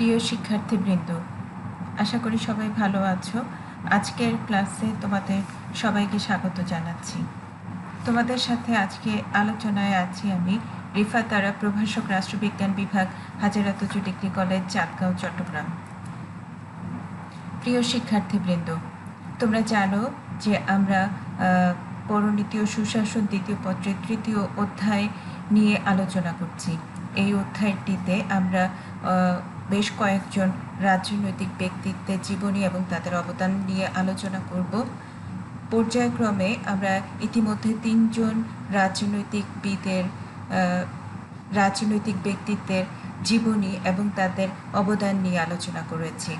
প্রিয় শিক্ষার্থীবৃন্দ, আশা করি সবাই ভালো আছো। আজকের ক্লাসে তোমাদের সবাইকে স্বাগত জানাচ্ছি। তোমাদের সাথে আজকে আলোচনায় আছি আমি রিফা তারা, প্রভাষক রাষ্ট্রবিজ্ঞান বিভাগ, হাজারাতুজু ডিগ্রি কলেজ চাঁদগাঁও, চট্টগ্রাম। প্রিয় শিক্ষার্থীবৃন্দ, তোমরা জানো যে আমরা পৌরনীতি ও সুশাসন, দ্বিতীয় পত্রের তৃতীয় অধ্যায় নিয়ে আলোচনা করছি। এই অধ্যায়টিতে আমরা বেশ কয়েকজন রাজনৈতিক ব্যক্তিত্বের জীবনী এবং তাদের অবদান নিয়ে আলোচনা করব। পর্যায়ক্রমে আমরা ইতিমধ্যে তিনজন রাজনৈতিকবিদের রাজনৈতিক ব্যক্তিত্বের জীবনী এবং তাদের অবদান নিয়ে আলোচনা করেছি।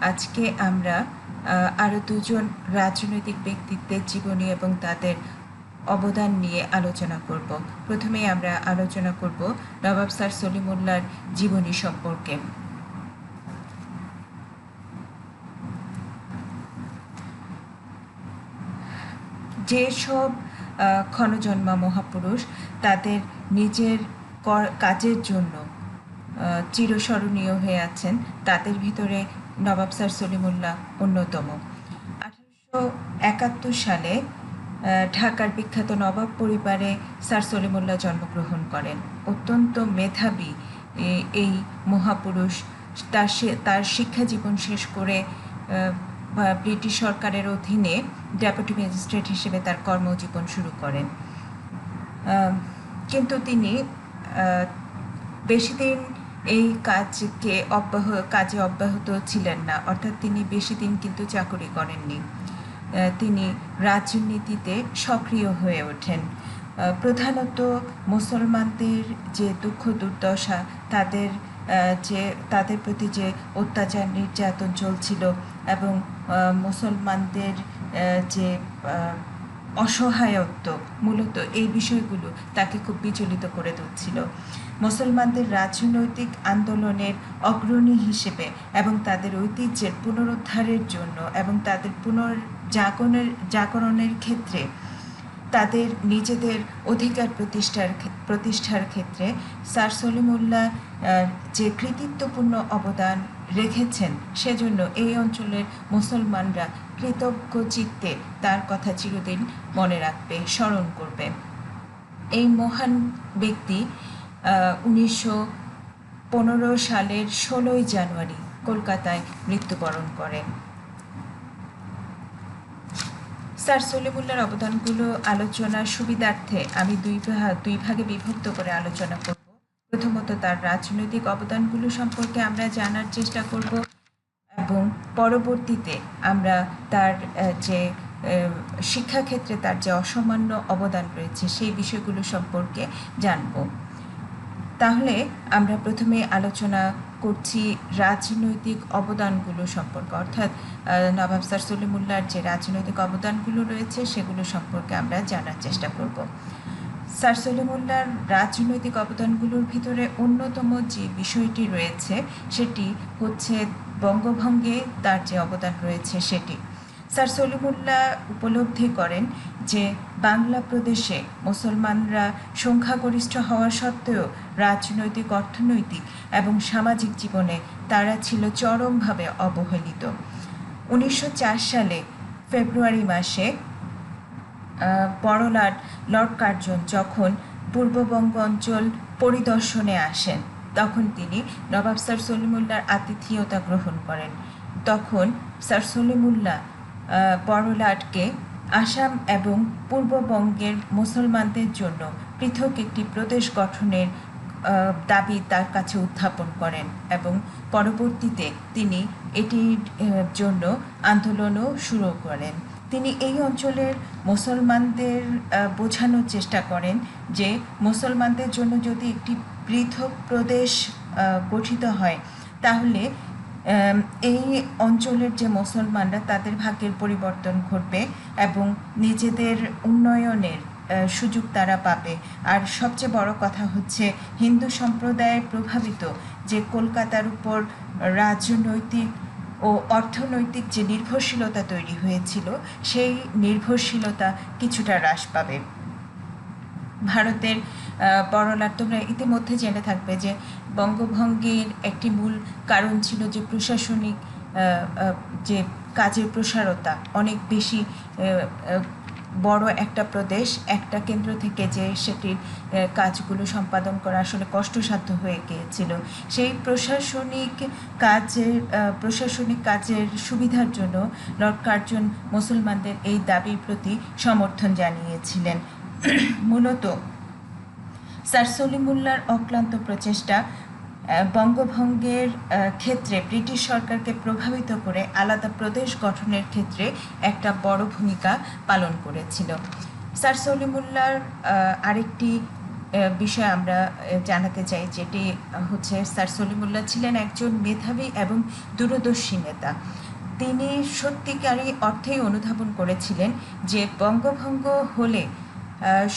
আজকে আমরা আরও দুজন রাজনৈতিক ব্যক্তিত্বের জীবনী এবং তাদের অবদান নিয়ে আলোচনা করব। প্রথমেই আমরা আলোচনা করব নবাব স্যার সলিমুল্লার জীবনী সম্পর্কে। যেসব ক্ষণজন্মা মহাপুরুষ তাদের নিজের কাজের জন্য চিরস্মরণীয় হয়ে আছেন, তাদের ভিতরে নবাব স্যার সলিমুল্লাহ অন্যতম। আঠারোশো একাত্তর সালে ঢাকার বিখ্যাত নবাব পরিবারে স্যার সলিমুল্লাহ জন্মগ্রহণ করেন। অত্যন্ত মেধাবী এই মহাপুরুষ। তার তার শিক্ষা জীবন শেষ করে ব্রিটিশ সরকারের অধীনে ডেপুটি ম্যাজিস্ট্রেট হিসেবে তার কর্মজীবন শুরু করেন। কিন্তু তিনি বেশি দিন এই কাজকে অব্যাহ কাজে অব্যাহত ছিলেন না। অর্থাৎ তিনি বেশি দিন কিন্তু চাকরি করেননি। তিনি রাজনীতিতে সক্রিয় হয়ে ওঠেন। প্রধানত মুসলমানদের যে দুঃখ দুর্দশা, তাদের যে, তাদের প্রতি যে অত্যাচার, নির্যাতন চলছিল এবং মুসলমানদের যে অসহায়ত্ব মূলত এই বিষয়গুলো তাকে খুব বিচলিত করে তুলছিল। মুসলমানদের রাজনৈতিক আন্দোলনের অগ্রণী হিসেবে এবং তাদের ঐতিহ্যের পুনরুদ্ধারের জন্য এবং তাদের পুনর্জাগরণের, জাগরণের ক্ষেত্রে, তাদের নিজেদের অধিকার প্রতিষ্ঠার প্রতিষ্ঠার ক্ষেত্রে স্যার সলিমুল্লাহ যে কৃতিত্বপূর্ণ অবদান রেখেছেন, সেজন্য এই অঞ্চলের মুসলমানরা কৃতজ্ঞ চিত্তে তার কথা চিরদিন মনে রাখবে, স্মরণ করবে। এই মহান ব্যক্তি উনিশশো পনেরো সালের ষোলোই জানুয়ারি কলকাতায় মৃত্যুবরণ করেন। স্যার সলিমুল্লার অবদানগুলো আলোচনার সুবিধার্থে আমি দুই ভাগ দুই ভাগে বিভক্ত করে আলোচনা করব। প্রথমত তার রাজনৈতিক অবদানগুলো সম্পর্কে আমরা জানার চেষ্টা করব এবং পরবর্তীতে আমরা তার যে শিক্ষাক্ষেত্রে তার যে অসামান্য অবদান রয়েছে, সেই বিষয়গুলো সম্পর্কে জানব। তাহলে আমরা প্রথমে আলোচনা করছি রাজনৈতিক অবদানগুলো সম্পর্কে, অর্থাৎ নবাব স্যার সলিমুল্লাহর যে রাজনৈতিক অবদানগুলো রয়েছে, সেগুলো সম্পর্কে আমরা জানার চেষ্টা করব। স্যার সলিমুল্লাহর রাজনৈতিক অবদানগুলোর ভিতরে অন্যতম যে বিষয়টি রয়েছে, সেটি হচ্ছে বঙ্গভঙ্গে তার যে অবদান রয়েছে সেটি। স্যার সলিমুল্লাহ উপলব্ধি করেন যে বাংলা প্রদেশে মুসলমানরা সংখ্যাগরিষ্ঠ হওয়া সত্ত্বেও রাজনৈতিক, অর্থনৈতিক এবং সামাজিক জীবনে তারা ছিল চরমভাবে অবহেলিত। উনিশশো চার সালে ফেব্রুয়ারি মাসে বড়লাট লর্ড কার্জন যখন পূর্ববঙ্গ অঞ্চল পরিদর্শনে আসেন তখন তিনি নবাব স্যার সলিমুল্লার আতিথেয়তা গ্রহণ করেন। তখন স্যার সলিমুল্লাহ বড়লাটকে আসাম এবং পূর্ববঙ্গের মুসলমানদের জন্য পৃথক একটি প্রদেশ গঠনের দাবি তার কাছে উত্থাপন করেন এবং পরবর্তীতে তিনি এটির জন্য আন্দোলনও শুরু করেন। তিনি এই অঞ্চলের মুসলমানদের বোঝানোর চেষ্টা করেন যে মুসলমানদের জন্য যদি একটি পৃথক প্রদেশ গঠিত হয়। তাহলে এই অঞ্চলের যে মুসলমানরা, তাদের ভাগ্যের পরিবর্তন ঘটবে এবং নিজেদের উন্নয়নের সুযোগ তারা পাবে। আর সবচেয়ে বড় কথা হচ্ছে, হিন্দু সম্প্রদায়ের প্রভাবিত যে কলকাতার উপর রাজনৈতিক ও অর্থনৈতিক যে নির্ভরশীলতা তৈরি হয়েছিল, সেই নির্ভরশীলতা কিছুটা হ্রাস পাবে। ভারতের বড়লাট তোমরা ইতিমধ্যে জেনে থাকবে যে বঙ্গভঙ্গের একটি মূল কারণ ছিল যে প্রশাসনিক যে কাজের প্রসারতা। অনেক বেশি বড় একটা প্রদেশ, একটা কেন্দ্র থেকে যে সেটির কাজগুলো সম্পাদন করা আসলে কষ্টসাধ্য হয়ে গিয়েছিল। সেই প্রশাসনিক কাজের প্রশাসনিক কাজের সুবিধার জন্য লর্ড কার্জন মুসলমানদের এই দাবির প্রতি সমর্থন জানিয়েছিলেন। মূলত স্যার সলিমুল্লার অক্লান্ত প্রচেষ্টা বঙ্গভঙ্গের ক্ষেত্রে ব্রিটিশ সরকারকে প্রভাবিত করে আলাদা প্রদেশ গঠনের ক্ষেত্রে একটা বড় ভূমিকা পালন করেছিল। স্যার সলিমুল্লার আরেকটি বিষয় আমরা জানাতে চাই যেটি হচ্ছে স্যার সলিমুল্লাহ ছিলেন একজন মেধাবী এবং দূরদর্শী নেতা। তিনি সত্যিকারী অর্থেই অনুধাবন করেছিলেন যে বঙ্গভঙ্গ হলে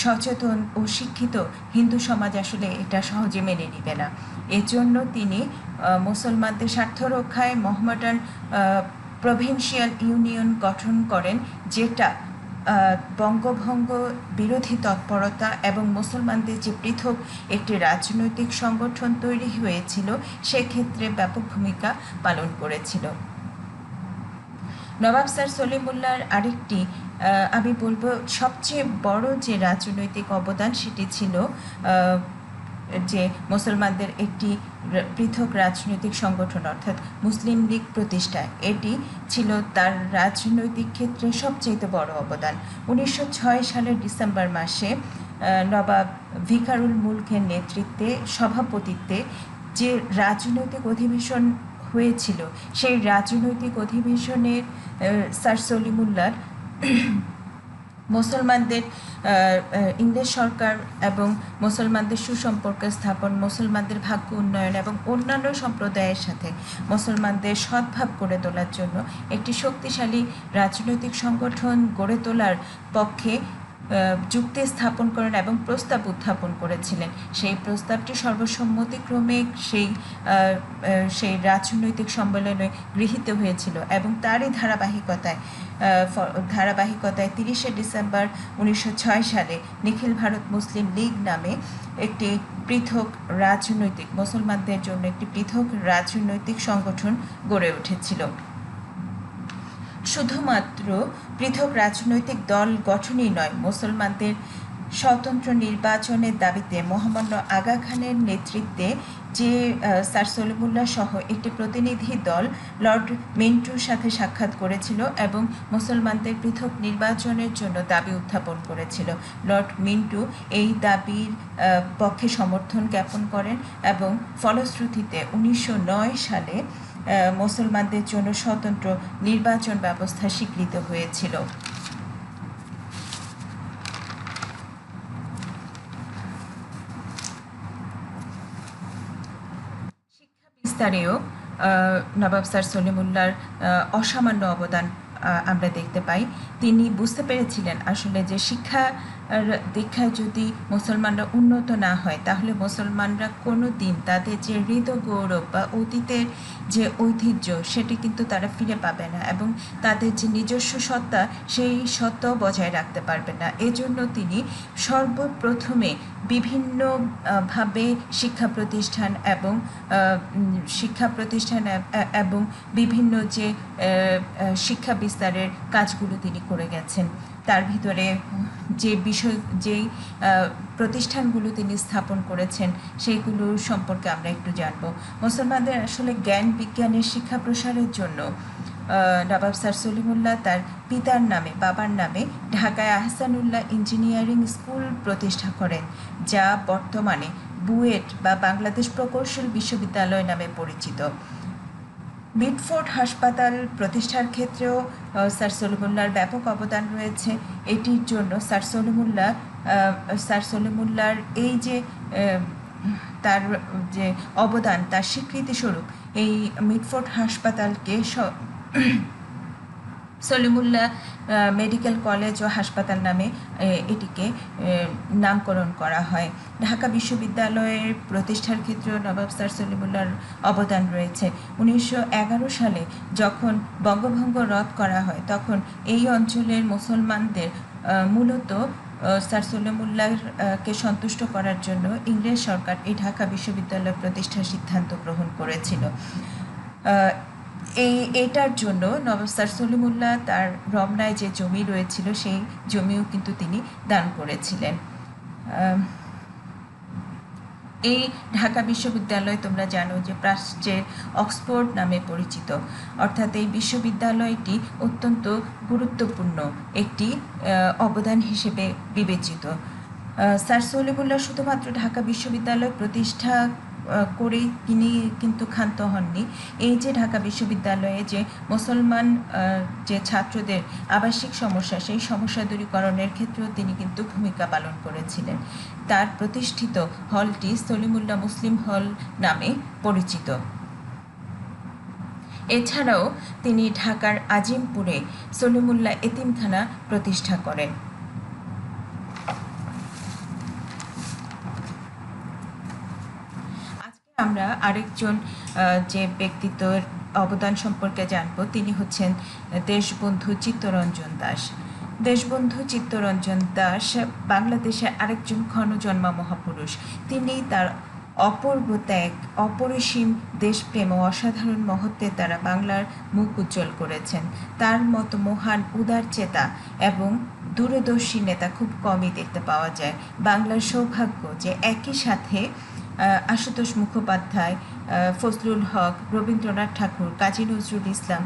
সচেতন ও শিক্ষিত হিন্দু সমাজ আসলে এটা সহজে মেনে নিবে না। এজন্য তিনি মুসলমানদের স্বার্থ রক্ষায় মোহাম্মদান প্রভিন্সিয়াল ইউনিয়ন গঠন করেন, যেটা বঙ্গভঙ্গ বিরোধী তৎপরতা এবং মুসলমানদের যে পৃথক একটি রাজনৈতিক সংগঠন তৈরি হয়েছিল, সেক্ষেত্রে ব্যাপক ভূমিকা পালন করেছিল। নবাব স্যার সলিমুল্লার আরেকটি আমি বলব সবচেয়ে বড় যে রাজনৈতিক অবদান সেটি ছিল যে মুসলমানদের একটি পৃথক রাজনৈতিক সংগঠন অর্থাৎ মুসলিম লীগ প্রতিষ্ঠা। এটি ছিল তার রাজনৈতিক ক্ষেত্রে সবচেয়ে বড় অবদান। উনিশশো ছয় সালের ডিসেম্বর মাসে নবাব ভিকারুল মুলকের নেতৃত্বে, সভাপতিত্বে যে রাজনৈতিক অধিবেশন হয়েছিল। সেই রাজনৈতিক অধিবেশনের স্যার সলিমুল্লার মুসলমানদের ইংরেজ সরকার এবং মুসলমানদের সুসম্পর্ক স্থাপন, মুসলমানদের ভাগ্য উন্নয়ন এবং অন্যান্য সম্প্রদায়ের সাথে মুসলমানদের সদ্ভাব গড়ে তোলার জন্য একটি শক্তিশালী রাজনৈতিক সংগঠন গড়ে তোলার পক্ষে যুক্তি স্থাপন করেন এবং প্রস্তাব উত্থাপন করেছিলেন। সেই প্রস্তাবটি সর্বসম্মতিক্রমে সেই সেই রাজনৈতিক সম্মেলনে গৃহীত হয়েছিল এবং তারই ধারাবাহিকতায় ধারাবাহিকতায় তিরিশে ডিসেম্বর উনিশশো ছয় সালে নিখিল ভারত মুসলিম লীগ নামে একটি পৃথক রাজনৈতিক, মুসলমানদের জন্য একটি পৃথক রাজনৈতিক সংগঠন গড়ে উঠেছিল। শুধুমাত্র পৃথক রাজনৈতিক দল গঠনই নয়, মুসলমানদের স্বতন্ত্র নির্বাচনের দাবিতে মোহাম্মদ আগা খানের নেতৃত্বে যে স্যার সলিমুল্লাহ সহ একটি প্রতিনিধি দল লর্ড মিন্টুর সাথে সাক্ষাৎ করেছিল এবং মুসলমানদের পৃথক নির্বাচনের জন্য দাবি উত্থাপন করেছিল। লর্ড মিন্টু এই দাবির পক্ষে সমর্থন জ্ঞাপন করেন এবং ফলশ্রুতিতে উনিশশো নয় সালে মুসলমানদের জন্য স্বতন্ত্র নির্বাচন ব্যবস্থা স্বীকৃত হয়েছিল। শিক্ষা বিস্তারেও নবাব স্যার সলিমুল্লার অসামান্য অবদান আমরা দেখতে পাই। তিনি বুঝতে পেরেছিলেন আসলে যে শিক্ষা দীক্ষায় যদি মুসলমানরা উন্নত না হয়, তাহলে মুসলমানরা কোনো দিন তাদের যে হৃদ গৌরব বা অতীতের যে ঐতিহ্য, সেটি কিন্তু তারা ফিরে পাবে না এবং তাদের যে নিজস্ব সত্তা, সেই সত্তাও বজায় রাখতে পারবে না। এজন্য তিনি সর্বপ্রথমে বিভিন্নভাবে শিক্ষা প্রতিষ্ঠান এবং শিক্ষা প্রতিষ্ঠান এবং বিভিন্ন যে শিক্ষা বিস্তারের কাজগুলো তিনি করে গেছেন। তার ভিতরে যে বিষয়, যেই প্রতিষ্ঠানগুলো তিনি স্থাপন করেছেন, সেইগুলো সম্পর্কে আমরা একটু জানব। মুসলমানদের আসলে জ্ঞান বিজ্ঞানের শিক্ষা প্রসারের জন্য নবাব স্যার সলিমুল্লাহ তার পিতার নামে, বাবার নামে ঢাকায় আহসানুল্লাহ ইঞ্জিনিয়ারিং স্কুল প্রতিষ্ঠা করেন, যা বর্তমানে বুয়েট বা বাংলাদেশ প্রকৌশল বিশ্ববিদ্যালয় নামে পরিচিত। মিডফোর্ড হাসপাতাল প্রতিষ্ঠার ক্ষেত্রেও স্যার সলিমুল্লার ব্যাপক অবদান রয়েছে। এটির জন্য স্যার সলিমুল্লা স্যার সলিমুল্লার এই যে তার যে অবদান, তার স্বীকৃতিস্বরূপ এই মিডফোর্ড হাসপাতালকে সলিমুল্লাহ মেডিকেল কলেজ ও হাসপাতাল নামে এটিকে নামকরণ করা হয়। ঢাকা বিশ্ববিদ্যালয়ের প্রতিষ্ঠার ক্ষেত্রেও নবাব স্যার সলিমুল্লাহর অবদান রয়েছে। উনিশশো এগারো সালে যখন বঙ্গভঙ্গ রদ করা হয়, তখন এই অঞ্চলের মুসলমানদের মূলত স্যার সলিমুল্লাহ কে সন্তুষ্ট করার জন্য ইংরেজ সরকার এই ঢাকা বিশ্ববিদ্যালয় প্রতিষ্ঠার সিদ্ধান্ত গ্রহণ করেছিল। এই, এটার জন্য নবাব স্যার সলিমুল্লাহ তার রমনায় যে জমি রয়েছিল, সেই জমিও কিন্তু তিনি দান করেছিলেন। এই ঢাকা বিশ্ববিদ্যালয় তোমরা জানো যে প্রাচ্যের অক্সফোর্ড নামে পরিচিত। অর্থাৎ এই বিশ্ববিদ্যালয়টি অত্যন্ত গুরুত্বপূর্ণ একটি অবদান হিসেবে বিবেচিত। স্যার সলিমুল্লাহ শুধুমাত্র ঢাকা বিশ্ববিদ্যালয় প্রতিষ্ঠা করেই তিনি কিন্তু ক্ষান্ত হননি। এই যে ঢাকা বিশ্ববিদ্যালয়ে যে মুসলমান যে ছাত্রদের আবাসিক সমস্যা, সেই সমস্যা দূরীকরণের ক্ষেত্রেও তিনি কিন্তু ভূমিকা পালন করেছিলেন। তার প্রতিষ্ঠিত হলটি সলিমুল্লাহ মুসলিম হল নামে পরিচিত। এছাড়াও তিনি ঢাকার আজিমপুরে সলিমুল্লাহ এতিমখানা প্রতিষ্ঠা করেন। আমরা আরেকজন যে ব্যক্তিত্বের অবদান সম্পর্কে জানব, তিনি হচ্ছেন দেশবন্ধু চিত্তরঞ্জন দাস। দেশবন্ধু চিত্তরঞ্জন দাস বাংলাদেশে আরেকজন ক্ষণজন্মা মহাপুরুষ। তিনি তার অপূর্ব ত্যাগ, অপরিসীম দেশপ্রেম ও অসাধারণ মহত্বের দ্বারা বাংলার মুখ উজ্জ্বল করেছেন। তার মতো মহান উদার চেতা এবং দূরদর্শী নেতা খুব কমই দেখতে পাওয়া যায়। বাংলার সৌভাগ্য যে একই সাথে আশুতোষ মুখোপাধ্যায় ফজলুল হক, রবীন্দ্রনাথ ঠাকুর, কাজী নজরুল ইসলাম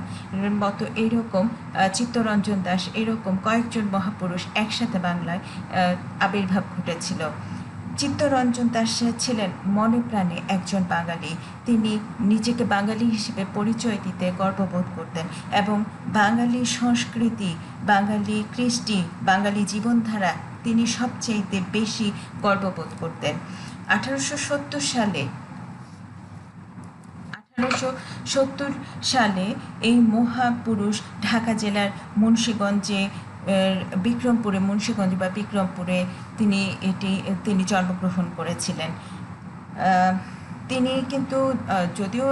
মতো এইরকম চিত্তরঞ্জন দাস এরকম কয়েকজন মহাপুরুষ একসাথে বাংলায় আবির্ভাব ঘটেছিল। চিত্তরঞ্জন দাস ছিলেন মনে প্রাণে একজন বাঙালি। তিনি নিজেকে বাঙালি হিসেবে পরিচয় দিতে গর্ববোধ করতেন এবং বাঙালি সংস্কৃতি, বাঙালি কৃষ্টি, বাঙালি জীবনধারা তিনি সবচেয়ে বেশি গর্ববোধ করতেন। আঠারোশো সত্তর সালে সত্তর সালে এই মহাপুরুষ ঢাকা জেলার মুন্সীগঞ্জে বিক্রমপুরে, মুন্সীগঞ্জ বা বিক্রমপুরে তিনি এটি, তিনি জন্মগ্রহণ করেছিলেন। তিনি কিন্তু যদিও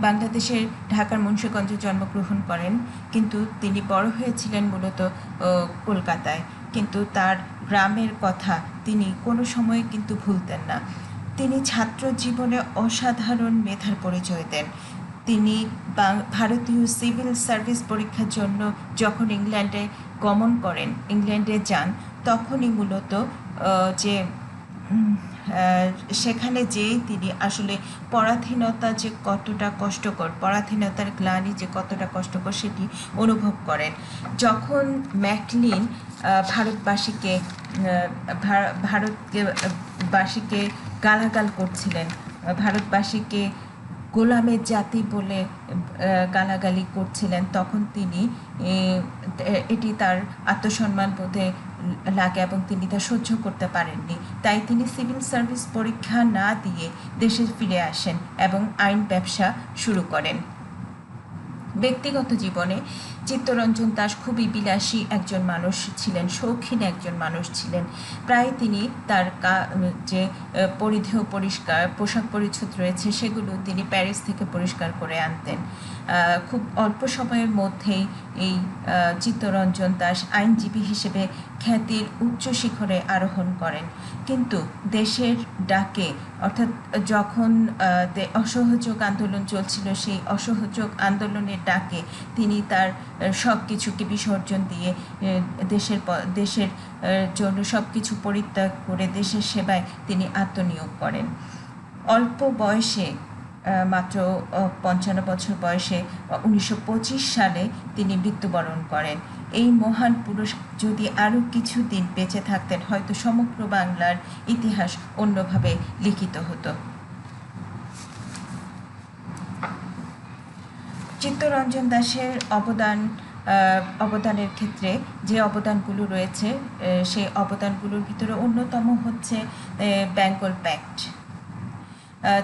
বাংলাদেশের ঢাকার মুন্সীগঞ্জে জন্মগ্রহণ করেন, কিন্তু তিনি বড় হয়েছিলেন মূলত কলকাতায়। কিন্তু তার গ্রামের কথা তিনি কোনো সময় কিন্তু ভুলতেন না। তিনি ছাত্র জীবনে অসাধারণ মেধার পরিচয় দেন। তিনি ভারতীয় সিভিল সার্ভিস পরীক্ষার জন্য যখন ইংল্যান্ডে গমন করেন, ইংল্যান্ডে যান, তখনই মূলত যে সেখানে যেই তিনি আসলে পরাধীনতা যে কতটা কষ্টকর, পরাধীনতার গ্লানি যে কতটা কষ্টকর সেটি অনুভব করেন। যখন ম্যাকলিন ভারতবাসীকে ভারতকে বাসীকে গালাগাল করছিলেন। ভারতবাসীকে গোলামের জাতি বলে গালাগালি করছিলেন। তখন তিনি এটি তার আত্মসম্মান বোধে লাগে এবং তিনি তা সহ্য করতে পারেননি। তাই তিনি সিভিল সার্ভিস পরীক্ষা না দিয়ে দেশে ফিরে আসেন এবং আইন ব্যবসা শুরু করেন। ব্যক্তিগত জীবনে চিত্তরঞ্জন দাস খুবই বিলাসী একজন মানুষ ছিলেন, শৌখিন একজন মানুষ ছিলেন। প্রায় তিনি তার যে পরিধেয় পরিষ্কার, পোশাক পরিচ্ছদ রয়েছে, সেগুলো তিনি প্যারিস থেকে পরিষ্কার করে আনতেন। খুব অল্প সময়ের মধ্যেই এই চিত্তরঞ্জন দাস আইনজীবী হিসেবে খ্যাতির উচ্চ শিখরে আরোহণ করেন। কিন্তু দেশের ডাকে, অর্থাৎ যখন অসহযোগ আন্দোলন চলছিল, সেই অসহযোগ আন্দোলনের ডাকে তিনি তার সব কিছুকে বিসর্জন দিয়ে দেশের দেশের জন্য সব কিছু পরিত্যাগ করে দেশের সেবায় তিনি আত্মনিয়োগ করেন। অল্প বয়সে মাত্র পঞ্চান্ন বছর বয়সে উনিশশো পঁচিশ সালে তিনি মৃত্যুবরণ করেন। এই মহান পুরুষ যদি আরও কিছু দিন বেঁচে থাকতেন, হয়তো সমগ্র বাংলার ইতিহাস অন্যভাবে লিখিত হতো। চিত্তরঞ্জন দাসের অবদান অবদানের ক্ষেত্রে যে অবদানগুলো রয়েছে সেই অবদানগুলোর ভিতরে অন্যতম হচ্ছে বেঙ্গল প্যাক্ট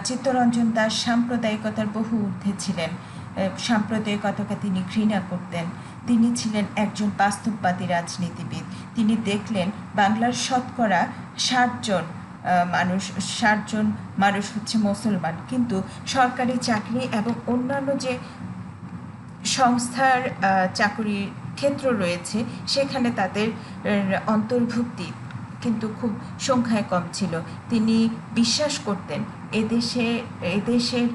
চিত্তরঞ্জন দাস সাম্প্রদায়িকতার বহু ঊর্ধ্বে ছিলেন। সাম্প্রদায়িকতাকে তিনি ঘৃণা করতেন। তিনি ছিলেন একজন বাস্তববাদী রাজনীতিবিদ। তিনি দেখলেন, বাংলার শতকরা ষাটজন মানুষ ষাটজন মানুষ হচ্ছে মুসলমান। কিন্তু সরকারি চাকরি এবং অন্যান্য যে সংস্থার চাকরির ক্ষেত্র রয়েছে, সেখানে তাদের অন্তর্ভুক্তি কিন্তু খুব সংখ্যায় কম ছিল। তিনি বিশ্বাস করতেন এদেশে, এদেশের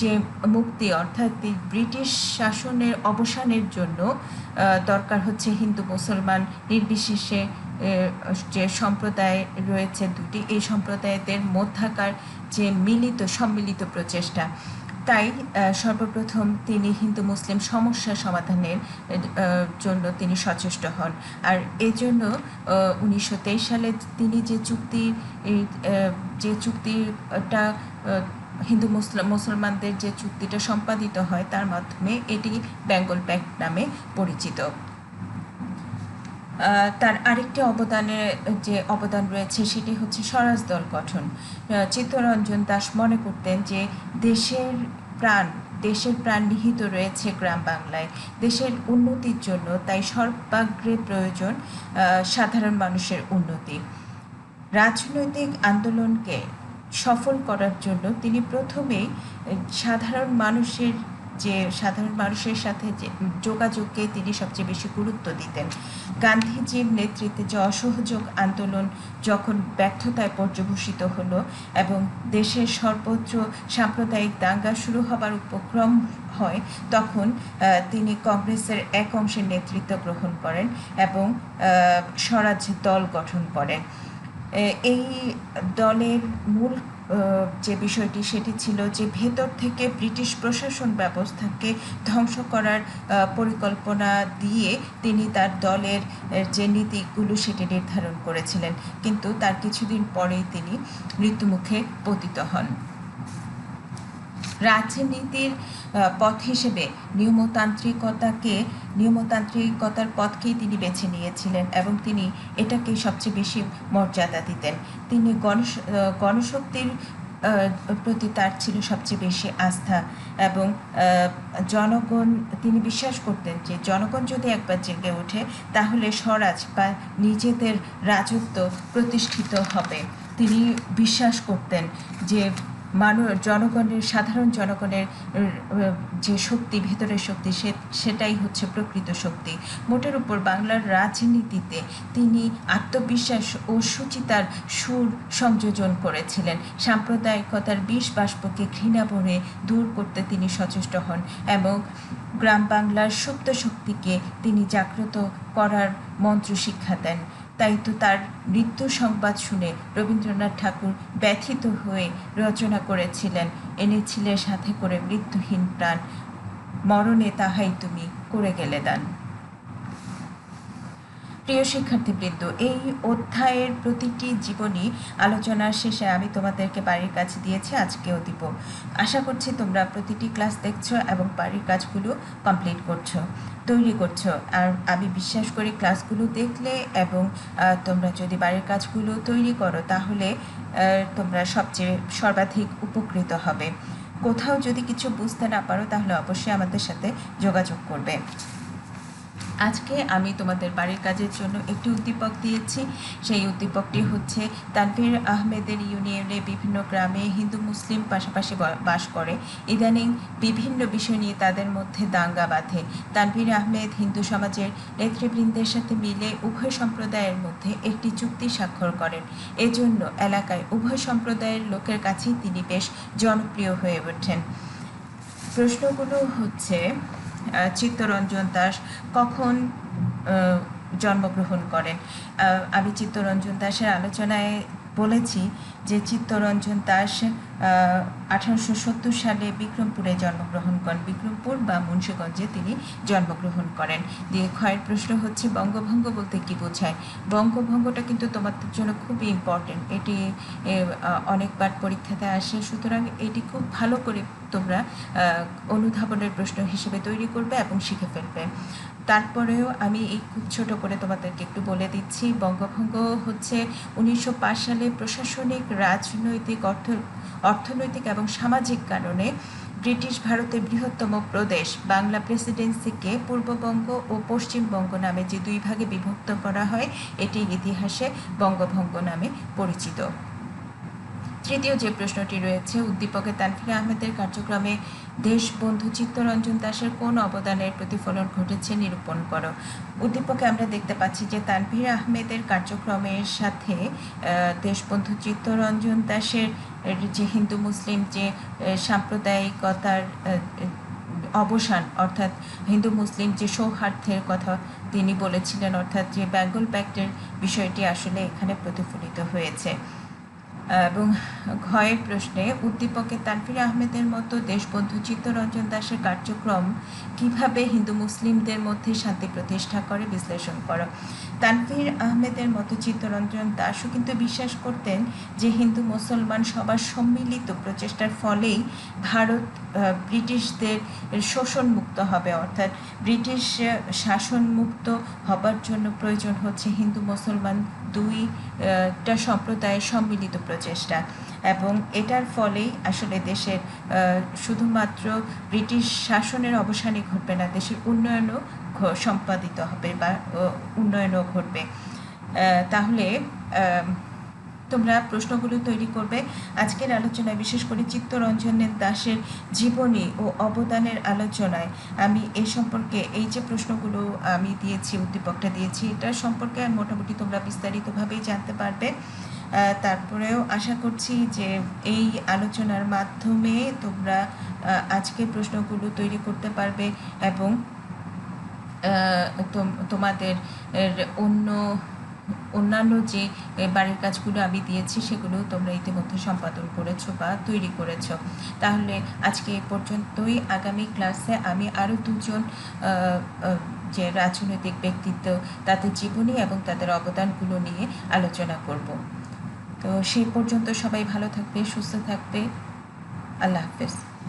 যে মুক্তি অর্থাৎ ব্রিটিশ শাসনের অবসানের জন্য দরকার হচ্ছে হিন্দু, মুসলমান নির্বিশেষে যে সম্প্রদায় রয়েছে দুটি, এই সম্প্রদায়দের মধ্যাকার যে মিলিত, সম্মিলিত প্রচেষ্টা। তাই সর্বপ্রথম তিনি হিন্দু মুসলিম সমস্যা সমাধানের জন্য তিনি সচেষ্ট হন। আর এজন্য উনিশশো তেইশ সালে তিনি যে চুক্তি যে চুক্তিটা হিন্দু মুসলিম মুসলমানদের যে চুক্তিটা সম্পাদিত হয়, তার মাধ্যমে এটি বেঙ্গল প্যাক্ট নামে পরিচিত। তার আরেকটি অবদানের যে অবদান রয়েছে সেটি হচ্ছে স্বরাজ দল গঠন। চিত্তরঞ্জন দাস মনে করতেন যে দেশের প্রাণ দেশের প্রাণ নিহিত রয়েছে গ্রাম বাংলায়। দেশের উন্নতির জন্য তাই সর্বাগ্রে প্রয়োজন সাধারণ মানুষের উন্নতি। রাজনৈতিক আন্দোলনকে সফল করার জন্য তিনি প্রথমেই সাধারণ মানুষের যে সাধারণ মানুষের সাথে যে যোগাযোগকে তিনি সবচেয়ে বেশি গুরুত্ব দিতেন। গান্ধীজির নেতৃত্বে যে অসহযোগ আন্দোলন যখন ব্যর্থতায় পর্যবসিত হলো এবং দেশের সর্বোচ্চ সাম্প্রদায়িক দাঙ্গা শুরু হবার উপক্রম হয়, তখন তিনি কংগ্রেসের এক অংশের নেতৃত্ব গ্রহণ করেন এবং স্বরাজ দল গঠন করেন। এই দলের মূল যে বিষয়টি সেটি ছিল যে ভেতর থেকে ব্রিটিশ প্রশাসন ব্যবস্থাকে ধ্বংস করার পরিকল্পনা দিয়ে তিনি তার দলের যে নীতিগুলো সেটি নির্ধারণ করেছিলেন। কিন্তু তার কিছুদিন পরেই তিনি মৃত্যুমুখে পতিত হন। রাজনীতির পথ হিসেবে নিয়মতান্ত্রিকতাকে, নিয়মতান্ত্রিকতার পথকেই তিনি বেছে নিয়েছিলেন এবং তিনি এটাকেই সবচেয়ে বেশি মর্যাদা দিতেন। তিনি গণ গণশক্তির প্রতি তার ছিল সবচেয়ে বেশি আস্থা এবং জনগণ, তিনি বিশ্বাস করতেন যে জনগণ যদি একবার জেগে ওঠে তাহলে স্বরাজ বা নিজেদের রাজত্ব প্রতিষ্ঠিত হবে। তিনি বিশ্বাস করতেন যে মানুষ জনগণের, সাধারণ জনগণের যে শক্তি, ভেতরের শক্তি, সে, সেটাই হচ্ছে প্রকৃত শক্তি। মোটের উপর বাংলার রাজনীতিতে তিনি আত্মবিশ্বাস ও সুচিতার সুর সংযোজন করেছিলেন। সাম্প্রদায়িকতার বিষ বাষ্পকে ঘৃণা ভরে দূর করতে তিনি সচেষ্ট হন এবং গ্রাম বাংলার সুপ্ত শক্তিকে তিনি জাগ্রত করার মন্ত্র শিক্ষা দেন। তাই তো তার মৃত্যু সংবাদ শুনে রবীন্দ্রনাথ ঠাকুর ব্যথিত হয়ে রচনা করেছিলেন। এনেছিলে সাথে করে মৃত্যুহীন প্রাণ। মরণে তাহাই তুমি করে গেলে দান। প্রিয় শিক্ষার্থীবৃন্দ, এই অধ্যায়ের প্রতিটি জীবনী আলোচনার শেষে আমি তোমাদেরকে বাড়ির কাজ দিয়েছি, আজকেও দিব। আশা করছি তোমরা প্রতিটি ক্লাস দেখছ এবং বাড়ির কাজগুলো কমপ্লিট করছ, তৈরি করছ। আর আমি বিশ্বাস করি ক্লাসগুলো দেখলে এবং তোমরা যদি বাড়ির কাজগুলো তৈরি করো, তাহলে তোমরা সবচেয়ে সর্বাধিক উপকৃত হবে। কোথাও যদি কিছু বুঝতে না পারো, তাহলে অবশ্যই আমাদের সাথে যোগাযোগ করবে। আজকে আমি তোমাদের বাড়ির কাজের জন্য একটি উদ্দীপক দিয়েছি। সেই উদ্দীপকটি হচ্ছে, তানভীর আহমেদের ইউনিয়নে বিভিন্ন গ্রামে হিন্দু মুসলিম পাশাপাশি বাস করে। ইদানিং বিভিন্ন বিষয় নিয়ে তাদের মধ্যে দাঙ্গা বাঁধে। তানভীর আহমেদ হিন্দু সমাজের নেতৃবৃন্দের সাথে মিলে উভয় সম্প্রদায়ের মধ্যে একটি চুক্তি স্বাক্ষর করেন। এজন্য এলাকায় উভয় সম্প্রদায়ের লোকের কাছেই তিনি বেশ জনপ্রিয় হয়ে ওঠেন। প্রশ্নগুলো হচ্ছে চিত্তরঞ্জন দাস কখন জন্মগ্রহণ করেন? আমি চিত্তরঞ্জন দাসের আলোচনায় বলেছি যে চিত্তরঞ্জন দাস আঠারোশো সত্তর সালে বিক্রমপুরে জন্মগ্রহণ করেন। বিক্রমপুর বা মুন্সীগঞ্জে তিনি জন্মগ্রহণ করেন। দিয়ে ক্ষয়ের প্রশ্ন হচ্ছে, বঙ্গভঙ্গ বলতে কি বোঝায়? বঙ্গভঙ্গটা কিন্তু তোমাদের জন্য খুবই ইম্পর্টেন্ট এটি অনেকবার পরীক্ষাতে আসে। সুতরাং এটি খুব ভালো করে তোমরা অনুধাবনের প্রশ্ন হিসেবে তৈরি করবে এবং শিখে ফেলবে। তারপরেও আমি এই খুব ছোট করে তোমাদেরকে একটু বলে দিচ্ছি, বঙ্গভঙ্গ হচ্ছে উনিশশো পাঁচ সালে প্রশাসনিক, রাজনৈতিক, অর্থ, অর্থনৈতিক এবং সামাজিক কারণে ব্রিটিশ ভারতের বৃহত্তম প্রদেশ বাংলা প্রেসিডেন্সিকে পূর্ববঙ্গ ও পশ্চিমবঙ্গ নামে যে দুই ভাগে বিভক্ত করা হয়, এটি ইতিহাসে বঙ্গভঙ্গ নামে পরিচিত। তৃতীয় যে প্রশ্নটি রয়েছে, উদ্দীপকে তানফির আহমেদের কার্যক্রমে দেশবন্ধু চিত্তরঞ্জন দাসের কোন অবদানের প্রতিফলন ঘটেছে নিরূপণ করো। উদ্দীপকে আমরা দেখতে পাচ্ছি যে তানভীর আহমেদের কার্যক্রমের সাথে দেশবন্ধু চিত্তরঞ্জন দাসের যে হিন্দু মুসলিম যে সাম্প্রদায়িকতার অবসান, অর্থাৎ হিন্দু মুসলিম যে সৌহার্দ্যের কথা তিনি বলেছিলেন, অর্থাৎ যে বেঙ্গল প্যাক্টের বিষয়টি আসলে এখানে প্রতিফলিত হয়েছে। এবং ঘয়ের প্রশ্নে উদ্দীপকে তানফির আহমেদের মতো দেশবন্ধু চিত্তরঞ্জন দাসের কার্যক্রম কীভাবে হিন্দু মুসলিমদের মধ্যে শান্তি প্রতিষ্ঠা করে, বিশ্লেষণ করো। তানভীর আহমেদের মতো চিত্তরঞ্জন দাসও কিন্তু বিশ্বাস করতেন যে হিন্দু মুসলমান সবার সম্মিলিত প্রচেষ্টার ফলেই ভারত ব্রিটিশদের শোষণ মুক্ত হবে। অর্থাৎ ব্রিটিশ শাসন মুক্ত হবার জন্য প্রয়োজন হচ্ছে হিন্দু মুসলমান দুইটা সম্প্রদায়ের সম্মিলিত প্রচেষ্টা। এবং এটার ফলেই আসলে দেশের শুধুমাত্র ব্রিটিশ শাসনের অবসানই ঘটবে না, দেশের উন্নয়নও সম্পাদিত হবে বা উন্নয়নও ঘটবে। তাহলে তোমরা প্রশ্নগুলো তৈরি করবে। আজকের আলোচনায় বিশেষ করে চিত্তরঞ্জনের দাসের জীবনী ও অবদানের আলোচনায় আমি এ সম্পর্কে এই যে প্রশ্নগুলো আমি দিয়েছি উদ্দীপকটা দিয়েছি এটা সম্পর্কে মোটামুটি তোমরা বিস্তারিতভাবেই জানতে পারবে। তারপরেও আশা করছি যে এই আলোচনার মাধ্যমে তোমরা আহ, আজকের প্রশ্নগুলো তৈরি করতে পারবে এবং তোম- তোমাদের অন্য অন্যান্য যে বাড়ির কাজগুলো আমি দিয়েছি সেগুলো তোমরা ইতিমধ্যে সম্পাদন করেছ বা তৈরি করেছ। তাহলে আজকে এ পর্যন্তই। আগামী ক্লাসে আমি আরও দুজন যে রাজনৈতিক ব্যক্তিত্ব, তাদের জীবনী এবং তাদের অবদানগুলো নিয়ে আলোচনা করব। তো সেই পর্যন্ত সবাই ভালো থাকবে, সুস্থ থাকবে। আল্লাহ হাফেজ।